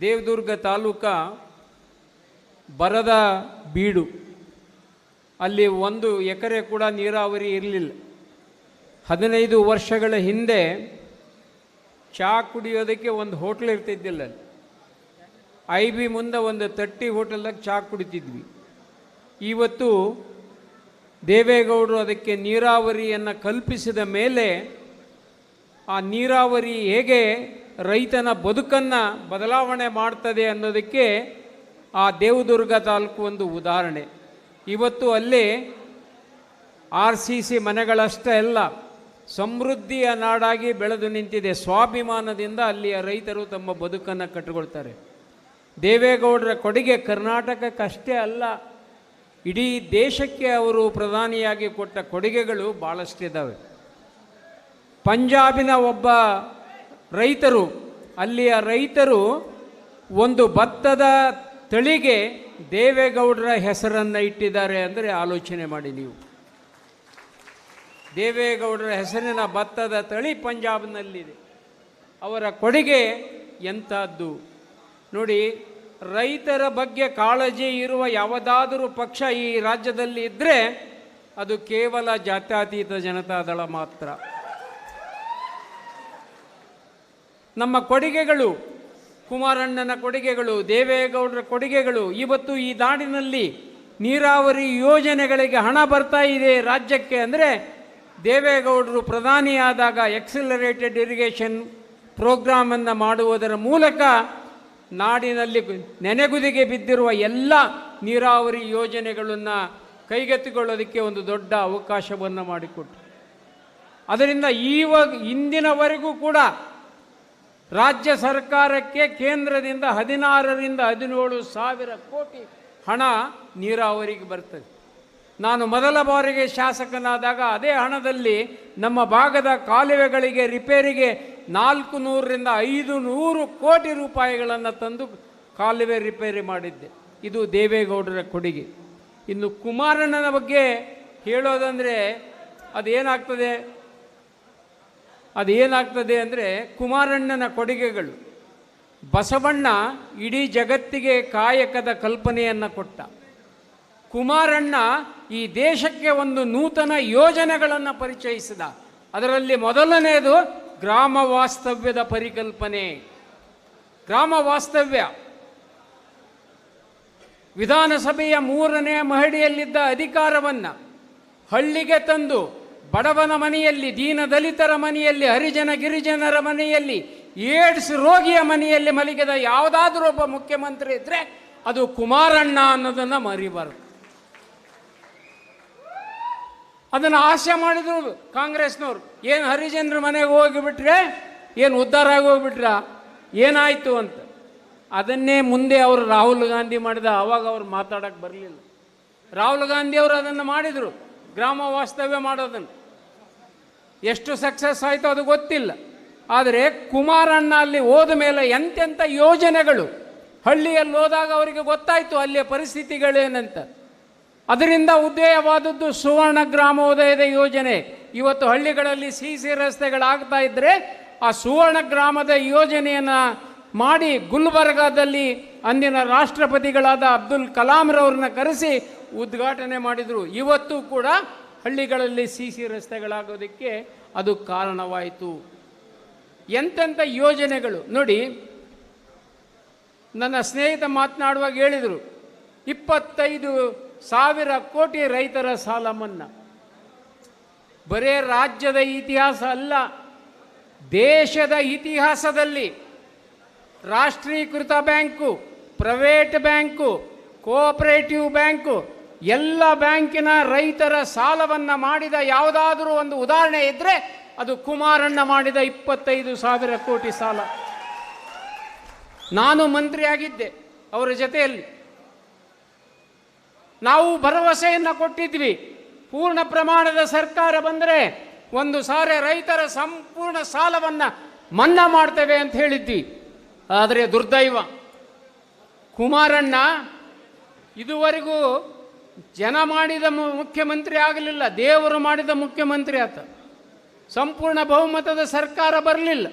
ದೇವದುರ್ಗ ತಾಲೂಕ ಬರದ ಬೀಡು. ಅಲ್ಲಿ ಒಂದು ಎಕರೆ ಕೂಡ ನೀರಾವರಿ ಇರಲಿಲ್ಲ. ಹದಿನೈದು ವರ್ಷಗಳ ಹಿಂದೆ ಚಹಾ ಕುಡಿಯೋದಕ್ಕೆ ಒಂದು ಹೋಟ್ಲ್ ಇರ್ತಿದ್ದಿಲ್ಲ ಅಲ್ಲಿ. ಐ ಬಿ ಮುಂದೆ ಒಂದು ತಟ್ಟಿ ಹೋಟೆಲ್ದಾಗ ಚಹಾ ಕುಡಿತಿದ್ವಿ. ಇವತ್ತು ದೇವೇಗೌಡರು ಅದಕ್ಕೆ ನೀರಾವರಿಯನ್ನು ಕಲ್ಪಿಸಿದ ಮೇಲೆ ಆ ನೀರಾವರಿ ಹೇಗೆ ರೈತನ ಬದುಕನ್ನು ಬದಲಾವಣೆ ಮಾಡ್ತದೆ ಅನ್ನೋದಕ್ಕೆ ಆ ದೇವದುರ್ಗ ತಾಲೂಕು ಒಂದು ಉದಾಹರಣೆ. ಇವತ್ತು ಅಲ್ಲಿ ಆರ್ ಸಿ ಸಿ ಮನೆಗಳಷ್ಟೇ ಅಲ್ಲ, ಸಮೃದ್ಧಿಯ ನಾಡಾಗಿ ಬೆಳೆದು ನಿಂತಿದೆ. ಸ್ವಾಭಿಮಾನದಿಂದ ಅಲ್ಲಿಯ ರೈತರು ತಮ್ಮ ಬದುಕನ್ನು ಕಟ್ಟಿಕೊಳ್ತಾರೆ. ದೇವೇಗೌಡರ ಕೊಡುಗೆ ಕರ್ನಾಟಕಕ್ಕಷ್ಟೇ ಅಲ್ಲ, ಇಡೀ ದೇಶಕ್ಕೆ ಅವರು ಪ್ರಧಾನಿಯಾಗಿ ಕೊಟ್ಟ ಕೊಡುಗೆಗಳು ಭಾಳಷ್ಟಿದ್ದಾವೆ ಪಂಜಾಬಿನ ಒಬ್ಬ ರೈತರು, ಅಲ್ಲಿಯ ರೈತರು ಒಂದು ಭತ್ತದ ತಳಿಗೆ ದೇವೇಗೌಡರ ಹೆಸರನ್ನು ಇಟ್ಟಿದ್ದಾರೆ ಅಂದರೆ ಆಲೋಚನೆ ಮಾಡಿ ನೀವು. ದೇವೇಗೌಡರ ಹೆಸರಿನ ಭತ್ತದ ತಳಿ ಪಂಜಾಬ್ನಲ್ಲಿದೆ. ಅವರ ಕೊಡುಗೆ ಎಂಥದ್ದು? ನೋಡಿ, ರೈತರ ಬಗ್ಗೆ ಕಾಳಜಿ ಇರುವ ಯಾವುದಾದರೂ ಪಕ್ಷ ಈ ರಾಜ್ಯದಲ್ಲಿ ಇದ್ದರೆ ಅದು ಕೇವಲ ಜಾತ್ಯತೀತ ಜನತಾದಳ ಮಾತ್ರ. ನಮ್ಮ ಕೊಡುಗೆಗಳು, ಕುಮಾರಣ್ಣನ ಕೊಡುಗೆಗಳು, ದೇವೇಗೌಡರ ಕೊಡುಗೆಗಳು, ಇವತ್ತು ಈ ನಾಡಿನಲ್ಲಿ ನೀರಾವರಿ ಯೋಜನೆಗಳಿಗೆ ಹಣ ಬರ್ತಾ ಇದೆ ರಾಜ್ಯಕ್ಕೆ ಅಂದರೆ ದೇವೇಗೌಡರು ಪ್ರಧಾನಿಯಾದಾಗ ಎಕ್ಸಿಲರೇಟೆಡ್ ಇರಿಗೇಷನ್ ಪ್ರೋಗ್ರಾಮನ್ನು ಮಾಡುವುದರ ಮೂಲಕ ನಾಡಿನಲ್ಲಿ ನೆನೆಗುದಿಗೆ ಬಿದ್ದಿರುವ ಎಲ್ಲ ನೀರಾವರಿ ಯೋಜನೆಗಳನ್ನು ಕೈಗೆತ್ತಿಕೊಳ್ಳೋದಕ್ಕೆ ಒಂದು ದೊಡ್ಡ ಅವಕಾಶವನ್ನು ಮಾಡಿಕೊಟ್ಟು ಅದರಿಂದ ಈವಾಗ ಇಂದಿನವರೆಗೂ ಕೂಡ ರಾಜ್ಯ ಸರ್ಕಾರಕ್ಕೆ ಕೇಂದ್ರದಿಂದ ಹದಿನಾರರಿಂದ ಹದಿನೇಳು ಸಾವಿರ ಕೋಟಿ ಹಣ ನೀರಾವರಿಗೆ ಬರ್ತದೆ. ನಾನು ಮೊದಲ ಬಾರಿಗೆ ಶಾಸಕನಾದಾಗ ಅದೇ ಹಣದಲ್ಲಿ ನಮ್ಮ ಭಾಗದ ಕಾಲುವೆಗಳಿಗೆ, ರಿಪೇರಿಗೆ ನಾಲ್ಕು ನೂರರಿಂದ ಐದು ನೂರು ಕೋಟಿ ರೂಪಾಯಿಗಳನ್ನು ತಂದು ಕಾಲುವೆ ರಿಪೇರಿ ಮಾಡಿದ್ದೆ. ಇದು ದೇವೇಗೌಡರ ಕೊಡುಗೆ. ಇನ್ನು ಕುಮಾರಣ್ಣನ ಬಗ್ಗೆ ಹೇಳೋದಂದರೆ ಅದೇನಾಗ್ತದೆ? ಅದೇನಾಗ್ತದೆ ಅಂದರೆ ಕುಮಾರಣ್ಣನ ಕೊಡುಗೆಗಳು. ಬಸವಣ್ಣ ಇಡೀ ಜಗತ್ತಿಗೆ ಕಾಯಕದ ಕಲ್ಪನೆಯನ್ನು ಕೊಟ್ಟ. ಕುಮಾರಣ್ಣ ಈ ದೇಶಕ್ಕೆ ಒಂದು ನೂತನ ಯೋಜನೆಗಳನ್ನು ಪರಿಚಯಿಸಿದ. ಅದರಲ್ಲಿ ಮೊದಲನೆಯದು ಗ್ರಾಮ ವಾಸ್ತವ್ಯದ ಪರಿಕಲ್ಪನೆ. ಗ್ರಾಮ ವಾಸ್ತವ್ಯ. ವಿಧಾನಸಭೆಯ ಮೂರನೇ ಮಹಡಿಯಲ್ಲಿದ್ದ ಅಧಿಕಾರವನ್ನು ಹಳ್ಳಿಗೆ ತಂದು ಬಡವನ ಮನೆಯಲ್ಲಿ, ದೀನ ದಲಿತರ ಮನೆಯಲ್ಲಿ, ಹರಿಜನ ಗಿರಿಜನರ ಮನೆಯಲ್ಲಿ, ಏಡ್ಸ್ ರೋಗಿಯ ಮನೆಯಲ್ಲಿ ಮಲಗಿದ ಯಾವುದಾದ್ರೂ ಒಬ್ಬ ಮುಖ್ಯಮಂತ್ರಿ ಇದ್ರೆ ಅದು ಕುಮಾರಣ್ಣ ಅನ್ನೋದನ್ನು ಮರಿಬಾರ್ದು. ಅದನ್ನು ಆಶೆ ಮಾಡಿದ್ರು ಕಾಂಗ್ರೆಸ್ನವ್ರು. ಏನು ಹರಿಜನರ ಮನೆಗೆ ಹೋಗಿಬಿಟ್ರೆ, ಏನು ಉದ್ಧಾರ ಆಗಿ ಹೋಗ್ಬಿಟ್ರ? ಏನಾಯಿತು ಅಂತ. ಅದನ್ನೇ ಮುಂದೆ ಅವರು ರಾಹುಲ್ ಗಾಂಧಿ ಮಾಡಿದ, ಅವಾಗ ಅವ್ರು ಮಾತಾಡಕ್ಕೆ ಬರಲಿಲ್ಲ. ರಾಹುಲ್ ಗಾಂಧಿ ಅವರು ಅದನ್ನು ಮಾಡಿದರು. ಗ್ರಾಮ ವಾಸ್ತವ್ಯ ಮಾಡೋದನ್ನು. ಎಷ್ಟು ಸಕ್ಸಸ್ ಆಯಿತು ಅದು ಗೊತ್ತಿಲ್ಲ. ಆದರೆ ಕುಮಾರಣ್ಣ ಅಲ್ಲಿ ಹೋದ ಮೇಲೆ ಎಂತೆಂಥ ಯೋಜನೆಗಳು. ಹಳ್ಳಿಯಲ್ಲಿ ಹೋದಾಗ ಅವರಿಗೆ ಗೊತ್ತಾಯಿತು ಅಲ್ಲಿಯ ಪರಿಸ್ಥಿತಿಗಳೇನಂತ. ಅದರಿಂದ ಉದಯವಾದದ್ದು ಸುವರ್ಣ ಗ್ರಾಮೋದಯದ ಯೋಜನೆ. ಇವತ್ತು ಹಳ್ಳಿಗಳಲ್ಲಿ ಸಿ ಸಿ ರಸ್ತೆಗಳಾಗ್ತಾ ಇದ್ದರೆ ಆ ಸುವರ್ಣ ಗ್ರಾಮದ ಯೋಜನೆಯನ್ನು ಮಾಡಿ ಗುಲ್ಬರ್ಗಾದಲ್ಲಿ ಅಂದಿನ ರಾಷ್ಟ್ರಪತಿಗಳಾದ ಅಬ್ದುಲ್ ಕಲಾಂರವ್ರನ್ನ ಕರೆಸಿ ಉದ್ಘಾಟನೆ ಮಾಡಿದರು. ಇವತ್ತು ಕೂಡ ಹಳ್ಳಿಗಳಲ್ಲಿ ಸಿ ಸಿ ರಸ್ತೆಗಳಾಗೋದಕ್ಕೆ ಅದು ಕಾರಣವಾಯಿತು. ಎಂತೆಂಥ ಯೋಜನೆಗಳು? ನೋಡಿ, ನನ್ನ ಸ್ನೇಹಿತ ಮಾತನಾಡುವಾಗ ಹೇಳಿದರು, ಇಪ್ಪತ್ತೈದು ಸಾವಿರ ಕೋಟಿ ರೈತರ ಸಾಲ ಮನ್ನಾ. ಬರೇ ರಾಜ್ಯದ ಇತಿಹಾಸ ಅಲ್ಲ, ದೇಶದ ಇತಿಹಾಸದಲ್ಲಿ ರಾಷ್ಟ್ರೀಕೃತ bank, private bank cooperative bank ಎಲ್ಲ ಬ್ಯಾಂಕಿನ ರೈತರ ಸಾಲವನ್ನು ಮಾಡಿದ ಯಾವುದಾದರೂ ಒಂದು ಉದಾಹರಣೆ ಇದ್ದರೆ ಅದು ಕುಮಾರಣ್ಣ ಮಾಡಿದ ಇಪ್ಪತ್ತೈದು ಸಾವಿರ ಕೋಟಿ ಸಾಲ. ನಾನು ಮಂತ್ರಿಯಾಗಿದ್ದೆ ಅವರ ಜೊತೆಯಲ್ಲಿ. ನಾವು ಭರವಸೆಯನ್ನು ಕೊಟ್ಟಿದ್ವಿ. ಪೂರ್ಣ ಪ್ರಮಾಣದ ಸರ್ಕಾರ ಬಂದರೆ ಒಂದು ಸಾರಿ ರೈತರ ಸಂಪೂರ್ಣ ಸಾಲವನ್ನು ಮನ್ನಾ ಮಾಡ್ತೇವೆ ಅಂತ ಹೇಳಿದ್ವಿ. ಆದರೆ ದುರ್ದೈವ. ಕುಮಾರಣ್ಣ, ಇದುವರೆಗೂ ಜನ ಮಾಡಿದ ಮುಖ್ಯಮಂತ್ರಿ ಆಗಲಿಲ್ಲ ದೇವರು ಮಾಡಿದ ಮುಖ್ಯಮಂತ್ರಿ ಆತ. ಸಂಪೂರ್ಣ ಬಹುಮತದ ಸರ್ಕಾರ ಬರಲಿಲ್ಲ.